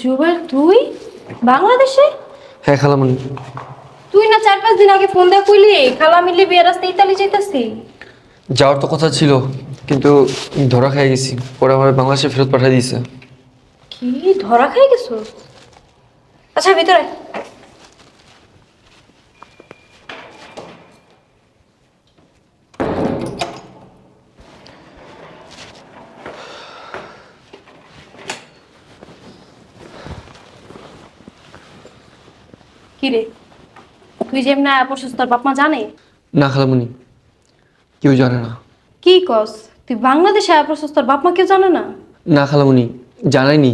জুবেল তুই? বাংলাদেশে? হ্যাঁ খালামণি। তুই না চার পাঁচ দিন আগে ফোন দেয়া কইলি খালা মিললি বিয়ে রাস্তা ইতালি যাইতাছি? যাওয়ার তো কথা ছিল কিন্তু ধরা খেয়ে গেছি। পরে আমার বাংলাদেশে ফেরত পাঠিয়ে দিয়েছে। কি ধরা খাই গেছো? আচ্ছা ভিতরে কিরে? তুই যেমন আয়া পড়ছিস তোর বাপ মা জানে? না খালামণি কেউ জানে না। কি কস? তুই বাংলাদেশে আয়া পড়ছিস তোর বাপ মা কেউ জানে না? না খালামণি জানাইনি।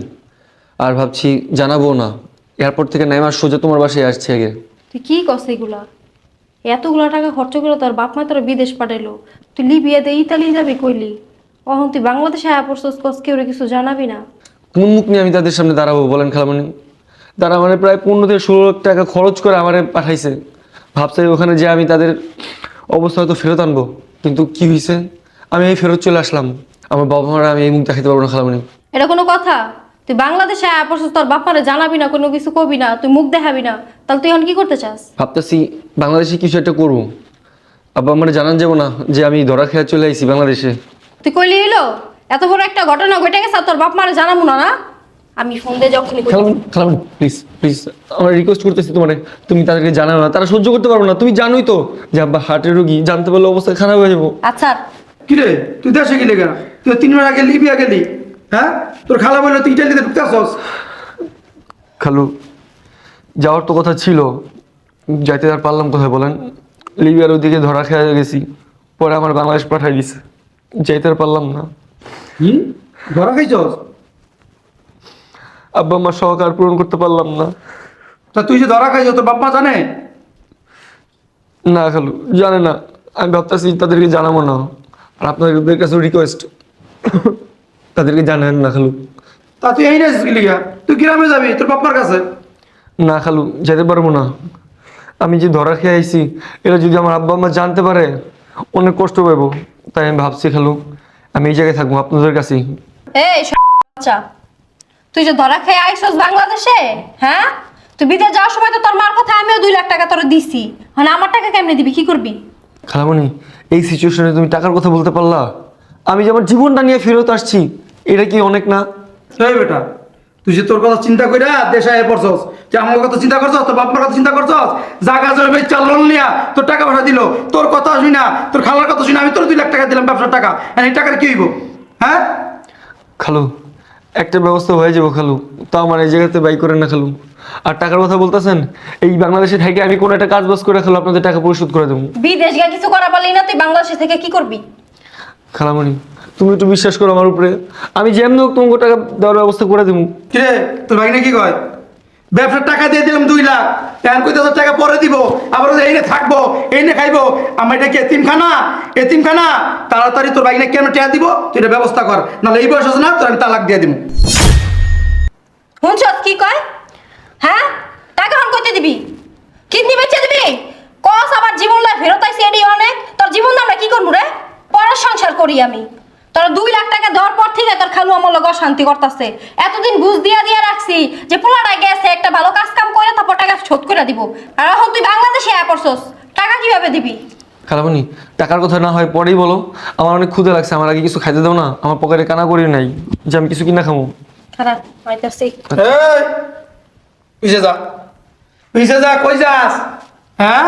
আর ভাবছি জানাব না। এয়ারপোর্ট থেকে নাইমার সোজা তোমার বাসায় আসছে আগে। তুই কি কস এগুলা? এতগুলা টাকা খরচ করে তোর বাপ মা তোর বিদেশ পাঠাইলো। তুই লিবিয়া দিয়ে ইতালি যাবি কইলি? অহন তুই বাংলাদেশে আয়া পড়ছস কস কেউ কিছু জানাবি না? কোন মুখ নিয়ে আমি তাদের সামনে দাঁড়াবো বলেন খালামণি তারা মানে প্রায় পনেরো থেকে ষোলো লাখ টাকা খরচ করে আমারে পাঠাইছে। ভাবছে ওখানে যে আমি তাদের অবস্থা হয়তো ফেরত আনব। কিন্তু কি হয়েছে আমি এই ফেরত চলে আসলাম। আমার বাবা মারা আমি এই মুখ দেখাতে পারব না খালামণি এটা কোনো কথা? তুই বাংলাদেশে আয়া পড়ছস তোর বাপারে জানাবি না কোনো কিছু কবি না তুই মুখ দেখাবি না। তাহলে তুই এখন কি করতে চাস? ভাবতেছি বাংলাদেশে কিছু একটা করব। আবার আমার জানান যাব না যে আমি ধরা খেয়ে চলে আইছি বাংলাদেশে। তুই কইলি এলো এত বড় একটা ঘটনা ঘটে গেছে আর তোর বাপ মারে জানাব না না? আমি ফোন দিয়ে যখনই খালাম খালাম প্লিজ প্লিজ আমার রিকোয়েস্ট করতেছি তোমার। তুমি তাদেরকে জানাও না তারা সহ্য করতে পারব না। তুমি জানোই তো যে আব্বা হার্টের রোগী জানতে পারলে অবস্থা খারাপ হয়ে যাব। আচ্ছা। কিরে তুই দেশে গেলি কেন? তুই তিন মাস আগে লিবিয়া গেলি হ্যাঁ? তোর খালা বলল তুই ইটালিতে ঢুকতে আসস খালু যাওয়ার তো কথা ছিল যাইতে আর পারলাম কোথায় বলেন? লিবিয়ার ওদিকে ধরা খেয়ে গেছি পরে আমার বাংলাদেশ পাঠাই দিছে। যাইতে আর পারলাম না। হুম? ধরা খাইছস? আব্বা আমার শখ আর পূরণ করতে পারলাম না। তা তুই যে ধরা খাইছ তোর বাপ মা জানে? না খালু জানে না। আমি ভাবতেছি তাদেরকে জানাব না। আর আপনাদের কাছে রিকোয়েস্ট তাদেরকে জানান না খালু। তা তুই এই না গেলি তুই গ্রামে যাবি তোর বাপ মার কাছে? না খালু যেতে পারব না। আমি যে ধরা খেয়ে আইছি এটা যদি আমার আব্বা আম্মা জানতে পারে অনেক কষ্ট পাবো তাই আমি ভাবছি খালু আমি এই জায়গায় থাকব আপনাদের কাছেই। এই আচ্ছা তুই যে ধরা খেয়ে আইসস বাংলাদেশে হ্যাঁ? তুই বিদেশ যাওয়ার সময় তো তোর মার কথা আমিও দুই লাখ টাকা তোর দিছি। মানে আমার টাকা কেমনে দিবি? কি করবি? খালামণি এই সিচুয়েশনে তুমি টাকার কথা বলতে পারলা? আমি যে আমার জীবনটা নিয়ে ফেরত আসছি এটা কি অনেক না? এই বেটা তুই যে তোর কথা চিন্তা কইরা দেশে আয় পড়ছস যে আমার কথা চিন্তা করছস তোর বাপ মার কথা চিন্তা করছস জাগা জমি চাল লোন নিয়া তোর টাকা পাঠা দিল তোর কথা শুনি না তোর খালার কথা শুনি আমি তোর দুই লাখ টাকা দিলাম ব্যবসার টাকা আর এই টাকার কি হইব? হ্যাঁ? খালু একটা ব্যবস্থা হয়ে যাব খালু। তো আমার এই জায়গাতে বাই করে না খালু। আর টাকার কথা বলতেছেন এই বাংলাদেশে থেকে আমি কোনো একটা কাজ বাজ করে খালু আপনাদের টাকা পরিশোধ করে দেবো। বিদেশ গিয়ে কিছু করা পারলি না তুই বাংলাদেশে থেকে কি করবি? খালামণি তুমি একটু বিশ্বাস করো আমার উপরে। আমি যেমন হোক তোমাকে টাকা দেওয়ার ব্যবস্থা করে দেবো। কে তোর ভাগিনা কি কয়? ব্যবসার টাকা দিয়ে দিলাম দুই লাখ। এখন কই তোর টাকা পরে দিব। আবার এই নে থাকব এই নে খাইবো। আমার এটা কি এতিমখানা? এতিমখানা? তাড়াতাড়ি তোর ভাগিনা কেন টাকা দিব? তুই এটা ব্যবস্থা কর। নাহলে এই বয়স আছে না, তোর আমি তালাক দিয়ে দিব শুনছ কি কয়? হ্যাঁ? টাকা হন কইতে দিবি? কিডনি বেচে দিবি? কস আবার জীবন লাই ফেরত আইছি এডি অনেক। তোর জীবন আমরা কি করব রে? পরের সংসার করি আমি তোর দুই লাখ টাকা দেওয়ার পর থেকে তোর খালু আমার লগে করতেছে। এতদিন ঘুষ দিয়া দিয়া রাখছি যে পোলাটা গেছে একটা ভালো কাজ কাম করে তারপর টাকা শোধ করে দিব। আর এখন তুই বাংলাদেশে আয়া পড়ছস টাকা কীভাবে দিবি? খালামণি টাকার কথা না হয় পরেই বলো। আমার অনেক ক্ষুদে লাগছে আমার আগে কিছু খাইতে দাও না। আমার পকেটে কানা করি নাই যে আমি কিছু কিনা খাব খারাপ হইতাছি এই পিছে যা। পিছে যা কই যাস? হ্যাঁ?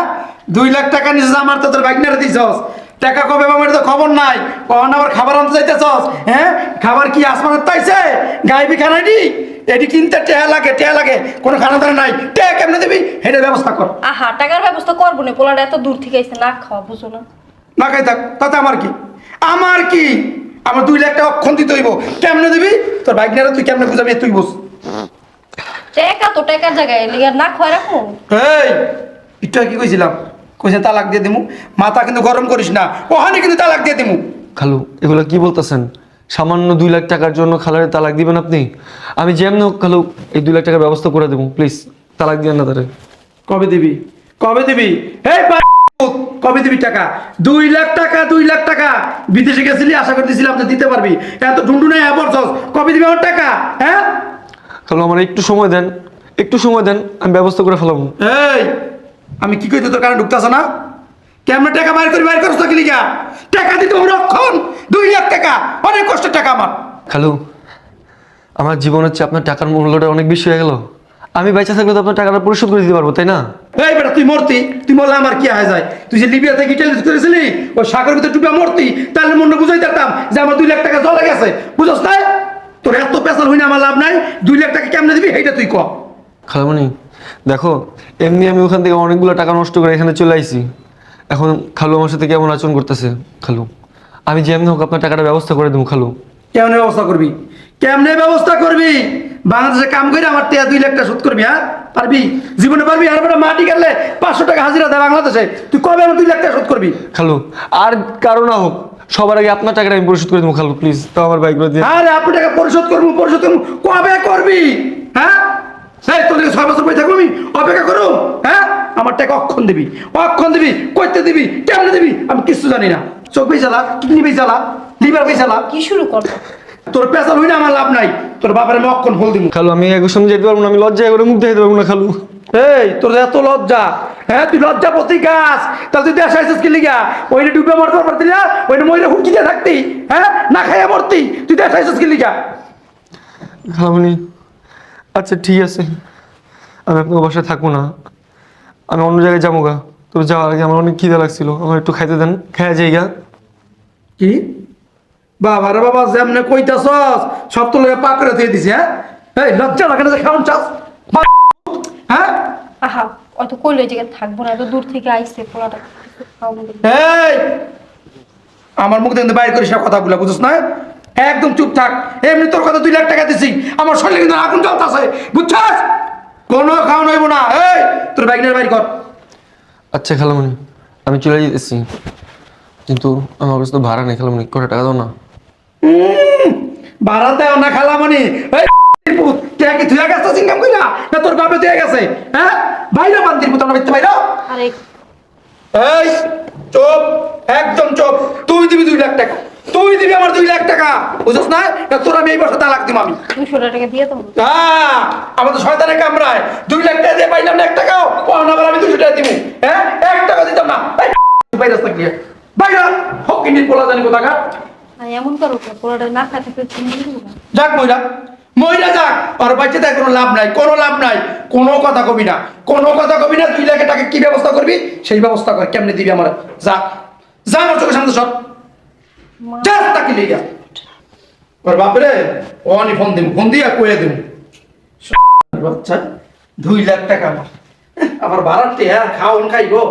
দুই লাখ টাকা নিছিস আমার তো তোর ভাগিনারে দিছস। টাকা কবে আমার তো খবর নাই? কখন আবার খাবার আনতে যাইতেছস? হ্যাঁ? খাবার কি আসমানের তাইছে? গাইবি খানাইডি? এটি কিনতে টেহা লাগে টেহা লাগে কোনো খানা দানা নাই। টেহা কেমনে দিবি? হেঁটে ব্যবস্থা কর। আহা টাকার ব্যবস্থা করব না পোলাটা এত দূর থেকে আইছে না খাওয়া বুঝো না। না খাই থাক তাতে আমার কি? আমার কি? আমার দুই লাখ টাকা অক্ষণ দিতে হইব। কেমনে দিবি? তোর ভাগিনারে তুই কেমনে বুঝাবি তুই বুঝ টাকা তো টাকার জায়গায় লিগা না খাওয়া রাখো এই আগে কি কইছিলাম? কইছে তালাক দিয়ে দিমু। মাথা কিন্তু গরম করিস না ওখানে কিন্তু তালাক দিয়ে দিমু। খালু এগুলো কি বলতেছেন? সামান্য দুই লাখ টাকার জন্য খালারে তালাক দিবেন আপনি? আমি যেমন হোক খালু এই দুই লাখ টাকার ব্যবস্থা করে দেবো প্লিজ তালাক দিবেন না তারে। কবে দিবি? কবে দিবি? এই কবে দিবি টাকা? দুই লাখ টাকা দুই লাখ টাকা। বিদেশে গেছিলি আশা করতেছিলাম যে দিতে পারবি। এত ডুন্ডুনে অ্যাবর্সস কবে দিবি আমার টাকা? হ্যাঁ? খালু আমার একটু সময় দেন একটু সময় দেন আমি ব্যবস্থা করে ফেলাম এই আমি কি কইতে তোর কারণে ঢুকতেছ না? কেমন টাকা বাইর করি বাইর করছ তো কিলিকা টাকা দিতে হবে রক্ষণ। দুই লাখ টাকা। অনেক কষ্টের টাকা আমার। খালু আমার জীবন হচ্ছে আপনার টাকার মূল্যটা অনেক বেশি হয়ে গেল। আমি বেঁচে থাকলে তো আপনার টাকাটা পরিশোধ করে দিতে পারব তাই না? এই বেটা তুই মরতি। তুই মরলে আমার কি হয়ে যায়? তুই যে লিবিয়া থেকে ইটালি করেছিলি ওই সাগরের ভিতরে ডুবে মরতি তাহলে মনে বুঝাই দিতাম যে আমার দুই লাখ টাকা জলে গেছে। বুঝছ তাই তোর এত পেশাল হইনা আমার লাভ নাই। দুই লাখ টাকা কেমনে দিবি এইটা তুই ক। খালামণি দেখো এমনি আমি ওখান থেকে অনেকগুলো টাকা নষ্ট করে এখানে চলে আইছি। এখন খালু আমার সাথে কেমন আচরণ করতেছে? খালু আমি যেমনি হোক আপনার টাকাটা ব্যবস্থা করে দেবো খালু। কেমনে ব্যবস্থা করবি? কেমনে ব্যবস্থা করবি? বাংলাদেশে কাম করে আমার টেয়া দুই লাখ টাকা শোধ করবি হ্যাঁ? পারবি? জীবনে পারবি? আর বেটা মাটি কাটলে পাঁচশো টাকা হাজিরা দেয় বাংলাদেশে। তুই কবে আমার দুই লাখ টাকা শোধ করবি? খালু আর কারও না হোক সবার আগে আপনার টাকাটা আমি পরিশোধ করে দেবো খালু প্লিজ। তো আমার বাইকগুলো দিয়ে। আরে আপনার টাকা পরিশোধ করব পরিশোধ করব কবে করবি? হ্যাঁ? সেই তোর ছয় বছর পরে থাকব আমি? অপেক্ষা করো। হ্যাঁ? আমার টাকা অক্ষণ দিবি। অক্ষণ দিবি। কইতে দিবি? কেমনে দিবি? আমি কিছু জানি না। চোখ বেচালা কিডনি বেচালা লিভার বেচালা কি শুরু করব? তোর পেশাল হই না আমার লাভ নাই। তোর বাবার আমি অক্ষণ ফল দিব খালু আমি একর সঙ্গে যেতে পারব না আমি লজ্জায় করে মুখ দেখতে পারব না খালু। এই তোর এত লজ্জা। হ্যাঁ তুই লজ্জা প্রতি গাছ। তাহলে তুই দেশ আইসিস কি লিগা? ওইটা ডুবে মরতে পারতি না ওইটা মহিলা হুমকি দিয়ে থাকতি। হ্যাঁ? না খাইয়া মরতি। তুই দেশ আইসিস কি লিগা? খালামণি আচ্ছা ঠিক আছে। আমি আপনার বাসায় থাকব না। আমি অন্য জায়গায় যাব গা। তো যাওয়ার আগে আমার অনেক খিদে লাগছিল। আমার একটু খাইতে দেন খাইয়া যাই গা। কি? বাবা রে বাবা যেমনে কইতাছস সব তো লোকে পাক করে দিয়ে দিছি হ্যাঁ? এই লজ্জা লাগে না যে খাওন চাস হ্যাঁ? আহা অত কইলে জায়গায় থাকব না এত দূর থেকে আইসে পোলাটা। এই! আমার মুখ দেখতে বাইরে করে সব কথাগুলো বুঝছ না? একদম চুপ থাক। এমনি তোর কথা দুই লাখ টাকা দিছি। আমার শরীরে কিন্তু আগুন জ্বলতাছে। বুঝছস? কোনো খাওয়া নইব না। এই তোর বাইকনের বাইর কর। আচ্ছা খালামণি আমি চলে যেতেছি। কিন্তু আমার কাছে তো ভাড়া নেই খালামণি কটা টাকা দাও না? উম, ভাড়া দেও না খালামণি এই তুই কি তুই গেছে ইনকাম কইরা? না তোর বাপে তুই গেছে? হ্যাঁ? বাইরে বান্দির পুত আমরা বাইরে। আরে এই চুপ একদম চুপ। তুই দিবি দুই লাখ টাকা। তুই দিবি আমার দুই লাখ টাকা। বুঝছ না? না তোর আমি এই বছর তালাক দিব আমি। দুশো টাকা দিয়ে দেবো হ্যাঁ। আমাদের শয়তানে কামড়ায় দুই লাখ টাকা দিয়ে পাইলাম না এক টাকাও। না আমি দুশো টাকা দিব। হ্যাঁ? এক টাকা দিতাম না। বাইরে রাস্তা গিয়ে বাইরে। হোক কিনি পোলা জানি কোথাকার। এমন করো পোলাটা না খাতে পেয়ে তুমি দিবো না যাক আর বাচ্চা কোনো লাভ নাই কোনো লাভ নাই। কোনো কথা কবি না। কোনো কথা কবি না দুই লাখের টাকা কি ব্যবস্থা করবি? সেই ব্যবস্থা কর কেমনে দিবি আমার? যা যা আমার চোখের সামনে সব। মা- যা তাকে লিগা ওর বাপরে আমি ফোন দিব ফোন দিয়া কয়ে দিব বাচ্চা, দুই লাখ টাকা আমার। আবার বাড়াতে হ্যাঁ খাওন খাইবো।